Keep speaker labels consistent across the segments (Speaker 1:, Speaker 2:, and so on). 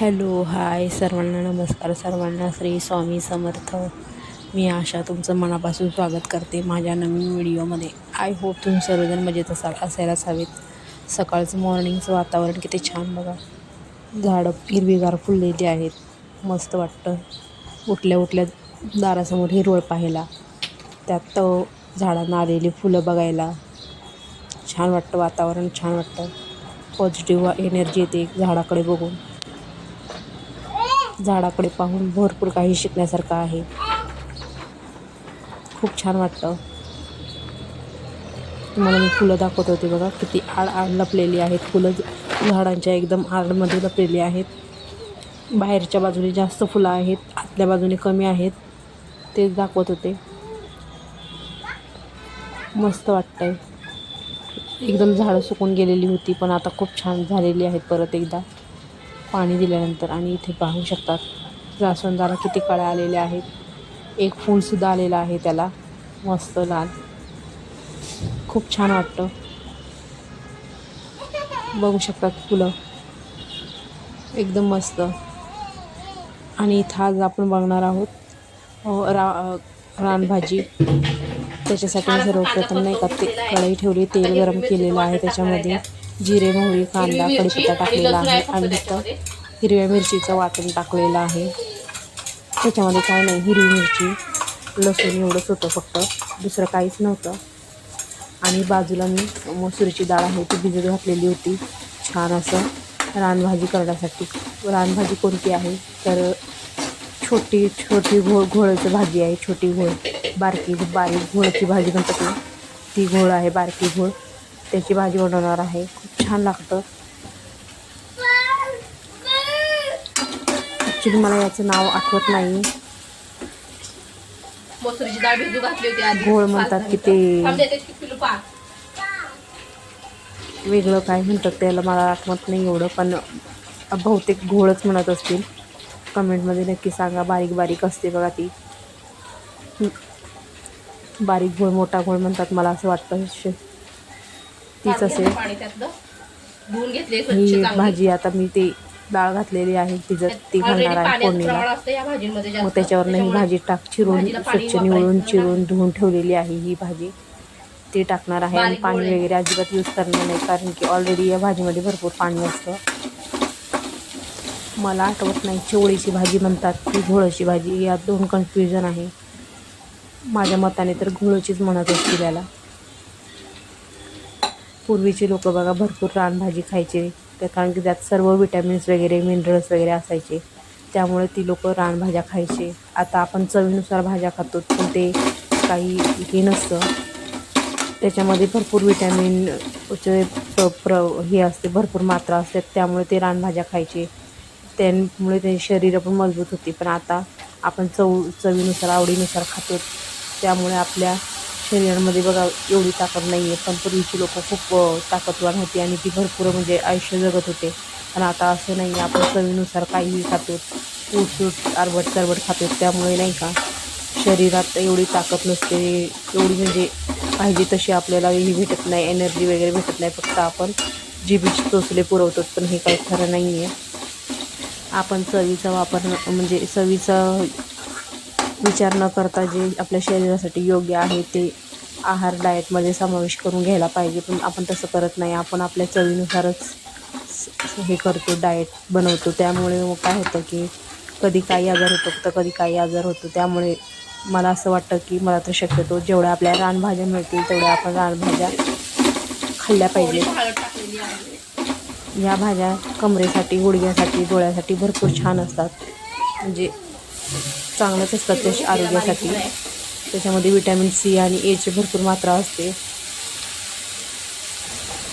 Speaker 1: Hello hi सर्वांना नमस्कार. सर्वांना श्री स्वामी समर्थ. मी आशा तुमचं मनापासून स्वागत करते माझ्या नवीन व्हिडिओमध्ये. आय होप तुम्ही सर्वजण मजेत असाल असायलाच हवेत. सकाळचं मॉर्निंगचं वातावरण किती छान बघा. झाडं हिरवीगार फुललेली आहेत. मस्त वाटतं. उठल्या उठल्या दारासमोर हिरवळ पाहायला. त्यात झाडांना आलेली फुलं बघायला. छान वाटतं वातावरण छान वाटतं. पॉझिटिव्ह एनर्जी येते झाडाकडे बघून. झाडाकडे पाहून भरपूर काही शिकण्यासारखं आहे. खूप छान वाटतं. तुम्हाला मी फुलं दाखवत होते बघा किती आड आड लपलेली आहेत. फुलं झाडांच्या एकदम आडमध्ये लपलेली आहेत. बाहेरच्या बाजूने जास्त फुलं आहेत आतल्या बाजूने कमी आहेत. तेच दाखवत होते. मस्त वाटतंय. एकदम झाडं सुकून गेलेली होती पण आता खूप छान झालेली आहेत परत एकदा. पाणी दिल्यानंतर आणि इथे पाहू शकतात जास्वंदाला किती कळ्या आलेल्या आहेत. एक फूलसुद्धा आलेलं आहे त्याला. मस्त लाल. खूप छान वाटतं. बघू शकतात फुलं. एकदम मस्त. आणि इथं आज आपण बघणार आहोत रा रानभाजी त्याच्यासाठी सर्वप्रथम नाही का ते कढई ठेवली तेल गरम केलेलं आहे त्याच्यामध्ये. जिरे मोहरी कांदा कढीपत्ता टाकलेला आहे आणि इथं हिरव्या मिरचीचं वाटण टाकलेलं आहे. त्याच्यामध्ये काय नाही हिरवी मिरची लसूण एवढंच होतं फक्त. दुसरं काहीच नव्हतं. आणि बाजूला मी मसुरीची डाळ आहे ती भिजत घातलेली होती. छान असं रानभाजी करण्यासाठी. रानभाजी कोणती आहे? तर छोटी छोटी घोळ घोळाची भाजी आहे छोटी घोळ. बारकी बारीक घोळाची भाजी म्हणतात ना ती घोळ आहे बारकी घोळ. त्याची भाजी बनवणार आहे. खूप छान लागतं. ॲक्च्युली मला याचं नाव आठवत नाही.
Speaker 2: मसुरीची डाळ भिजू घातली होती आधी.
Speaker 1: घोळ म्हणतात की ते वेगळं काय म्हणतात त्याला मला आठवत नाही एवढं पण बहुतेक घोळच म्हणत असतील. कमेंटमध्ये नक्की सांगा बारीक बारीक असते बघा ती. बारीक घोळ मोठा घोळ म्हणतात मला असं वाटतं. तीच असेल. ही. भाजी आता मी ते डाळ घातलेली आहे तिजत ती घालणार आहे फोडणीला. मग त्याच्यावर ही भाजी टाक चिरून स्वच्छ निवळून
Speaker 2: वापरायचं
Speaker 1: चिरून धुवून ठेवलेली आहे ही भाजी. ती टाकणार आहे आणि पाणी. वगैरे अजिबात यूज करणार नाही कारण की ऑलरेडी या भाजीमध्ये भरपूर पाणी असतं. मला आठवत नाही चवळीची भाजी म्हणतात की घोळाची भाजी. यात दोन कन्फ्युजन आहे. माझ्या मताने तर घोळचीच म्हणत असतील याला. पूर्वीचे लोक बघा भरपूर रानभाजी खायचे. त्या कारण की त्यात सर्व विटॅमिन्स वगैरे मिनरल्स वगैरे असायचे. त्यामुळे ती लोक रानभाज्या खायचे. आता आपण चवीनुसार भाज्या खातो पण ते काही हे नसतं. त्याच्यामध्ये भरपूर विटॅमिन चे प्र प्र हे असते भरपूर मात्रा असते. त्यामुळे ते रानभाज्या खायचे. त्यामुळे त्यांची शरीर पण मजबूत होती. पण आता आपण चव चवीनुसार आवडीनुसार खातो. त्यामुळे आपल्या शरीरामध्ये बघा एवढी ताकद नाही आहे पण पूर्वीची लोकं खूप ताकदवान होती आणि ती भरपूर म्हणजे आयुष्य जगत होते. पण आता असं नाही आहे आपण चवीनुसार काहीही खातो ऊट सूट आरबट चरबट खातो. त्यामुळे नाही का शरीरात एवढी ताकद नसते. एवढी म्हणजे पाहिजे तशी आपल्याला ही भेटत नाही. एनर्जी वगैरे भेटत नाही. फक्त आपण जिबीचे चोचले पुरवतो पण हे काही खरं नाही आहे आपण चवीचा वापर म्हणजे चवीचा विचार न करता जे आपल्या शरीरासाठी योग्य आहे ते आहार डाएटमध्ये समावेश करून घ्यायला पाहिजे. पण आपण तसं करत नाही. आपण आपल्या चवीनुसारच हे करतो डाएट बनवतो. त्यामुळे मग काय होतं की कधी काही आजार होतो तर कधी काही आजार होतो. त्यामुळे मला असं वाटतं की मला तर शक्यतो जेवढ्या आपल्या रानभाज्या मिळतील तेवढ्या आपण रानभाज्या खाल्ल्या पाहिजेत. या भाज्या कमरेसाठी गुडघ्यासाठी डोळ्यासाठी भरपूर छान असतात. म्हणजे चांगलंच असतात ते आरोग्यासाठी. त्याच्यामध्ये विटॅमिन सी आणि एची भरपूर मात्रा असते.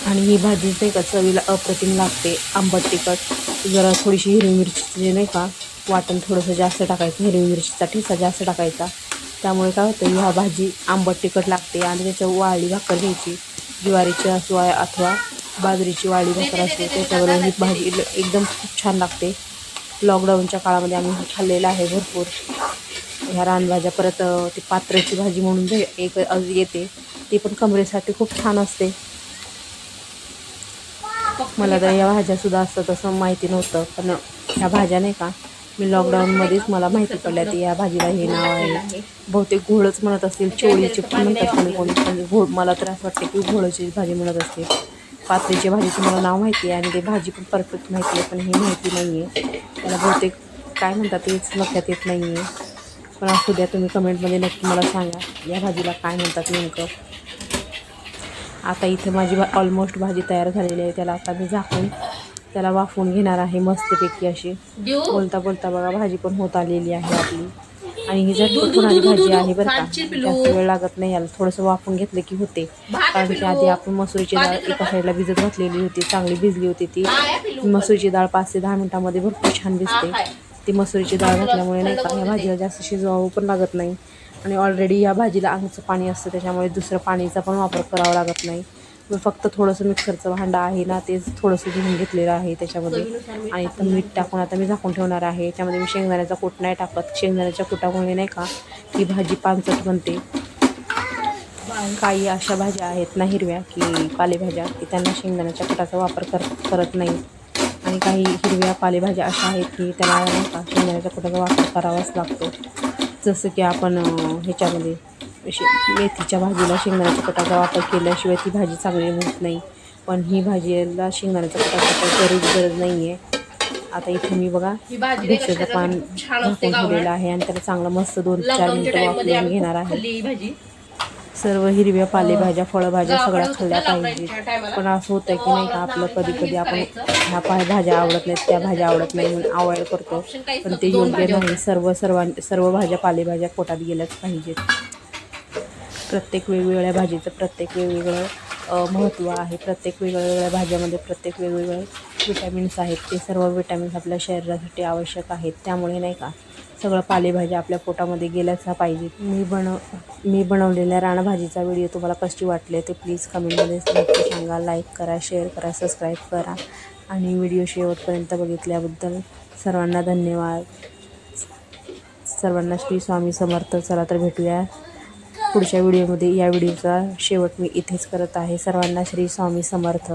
Speaker 1: आणि ही भाजी नाही का चवीला अप्रतिम लागते. आंबट तिखट. जरा थोडीशी हिरवी मिरची जे नाही का वाटण थोडंसं जास्त टाकायचं. हिरवी मिरचीचा ठेचा जास्त टाकायचा. त्यामुळे काय होतं ह्या भाजी आंबट तिखट लागते आणि त्याच्यावर वाळली भाकर घ्यायची. ज्वारीची असो अथवा बाजरीची वाळी भाकर असते त्याच्यावर ही भाजी एकदम खूप छान लागते. लॉकडाऊनच्या काळामध्ये आम्ही खाल्लेलं आहे भरपूर. ह्या रानभाज्या परत ती पात्राची भाजी म्हणून जे एक येते ती पण कमरेसाठी खूप छान असते. मला तर या भाज्यासुद्धा असतात तसं माहिती नव्हतं पण ह्या भाज्या नाही का मी लॉकडाऊनमध्येच मला माहिती पडल्या ती या भाजीला हे नाव आहे. बहुतेक घोळच म्हणत असतील चोळीची पण म्हणतात कोणी कोणी म्हणजे घोळ मला तर असं वाटतं की घोळची भाजी म्हणत असते पात्रीची भाजीचं मला नाव माहिती आहे आणि ते भाजी पण परफेक्ट माहिती आहे पण ही माहिती नाही आहे त्याला बहुतेक काय म्हणतात तेच लक्षात येत नाही आहे पण असू द्या तुम्ही कमेंटमध्ये नक्की मला सांगा या भाजीला काय म्हणतात नेमकं. आता इथे माझी भा ऑलमोस्ट भाजी तयार झालेली आहे. त्याला आता मी झाकून त्याला वाफवून घेणार आहे मस्तपैकी अशी. बोलता बोलता बघा भाजी पण होत आलेली आहे आपली. आणि ही झटपट होणारी भाजी आहे बरं का. जास्त वेळ लागत नाही याला थोडंसं वाफवून घेतलं की होते. कारण की. आधी आपण मसुरीची डाळ एका साईडला भिजत घातलेली होती चांगली भिजली होती ती? मसुरीची डाळ पाच ते दहा मिनिटामध्ये भरपूर छान भिजते. ती मसुरीची डाळ
Speaker 2: तुला
Speaker 1: घातल्यामुळे नाही का
Speaker 2: करून
Speaker 1: भाजीला जास्त शिजवावं पण लागत नाही. आणि ऑलरेडी या भाजीला अंगचं पाणी असतं त्याच्यामुळे दुसरं पाणीचा पण वापर करावा लागत नाही. फक्त थोडंसं मिक्सरचं भांडं आहे ना तेच थोडंसं धुवून घेतलेलं आहे त्याच्यामध्ये. आणि इथं मीठ टाकून आता मी झाकून ठेवणार आहे. याच्यामध्ये मी शेंगदाण्याचा कूट नाही टाकत. शेंगदाण्याच्या कुटामुळे नाही का ही भाजी पानसट बनते. काही अशा भाज्या आहेत ना हिरव्या की पालेभाज्या की त्यांना शेंगदाण्याच्या कुटाचा वापर कर करत नाही. आणि काही हिरव्या पालेभाज्या अशा आहेत की त्याला नाही का शेंगदाण्याच्या कुटाचा वापर करावाच लागतो. जसं की आपण ह्याच्यामध्ये मेथीच्या भाजीला शेंगदाण्याच्या कुटाचा वापर केल्याशिवाय ती भाजी चांगली होत नाही. पण ही भाजीला शेंगदाण्याच्या कुटाचा काही गरज गरज नाही आहे आता इथे मी बघा
Speaker 2: ही
Speaker 1: मिक्सरचं पान झाकून ठेवलेलं. आहे आणि त्याला चांगलं मस्त दोन चार मिनटं
Speaker 2: आम्ही
Speaker 1: घेणार आहे.
Speaker 2: ही
Speaker 1: सर्व हिरव्या पालेभाज्या फळभाज्या सगळ्या खाल्ल्या पाहिजेत. पण असं होतं की नाही का आपलं कधी कधी आपण ह्या पाय भाज्या आवडत नाहीत त्या भाज्या आवडत नाही म्हणून अवॉइड करतो. पण. ते योग्य नाही. सर्व सर्वां सर्व भाज्या पालेभाज्या पोटात गेल्याच पाहिजेत. प्रत्येक वेगवेगळ्या भाजीचं प्रत्येक वेगवेगळं महत्त्व आहे. प्रत्येक वेगवेगळ्या भाज्यामध्ये प्रत्येक वेगवेगळे विटॅमिन्स आहेत. ते सर्व विटॅमिन्स आपल्या शरीरासाठी आवश्यक आहेत. त्यामुळे नाही का सगळं पालेभाज्या आपल्या पोटामध्ये गेल्याच पाहिजे. मी बनव मी बनवलेल्या राणभाजीचा व्हिडिओ तुम्हाला कशी वाटले ते प्लीज कमेंटमध्ये नक्की सांगा. लाईक करा शेअर करा सबस्क्राईब करा. आणि व्हिडिओ शेवटपर्यंत बघितल्याबद्दल सर्वांना धन्यवाद. सर्वांना श्री स्वामी समर्थ. चला तर भेटूया. पुढच्या व्हिडिओमध्ये या व्हिडिओचा शेवट मी इथेच करत आहे. सर्वांना श्री स्वामी समर्थ.